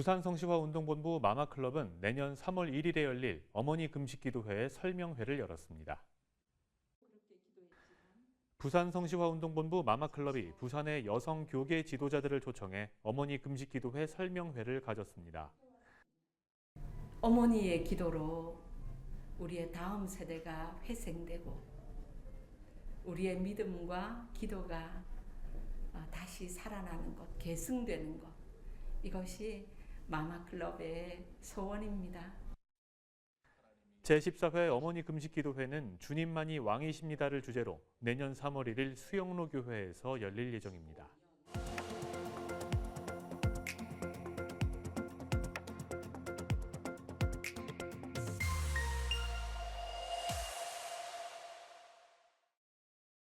부산 성시화운동본부 마마클럽은 내년 3월 1일에 열릴 어머니 금식기도회 설명회를 열었습니다. 부산 성시화운동본부 마마클럽이 부산의 여성 교계 지도자들을 초청해 어머니 금식기도회 설명회를 가졌습니다. 어머니의 기도로 우리의 다음 세대가 회생되고 우리의 믿음과 기도가 어, 다시 살아나는 것, 계승되는 것 이것이 마마클럽의 소원입니다. 제14회 어머니 금식기도회는 주님만이 왕이십니다를 주제로 내년 3월 1일 수영로 교회에서 열릴 예정입니다.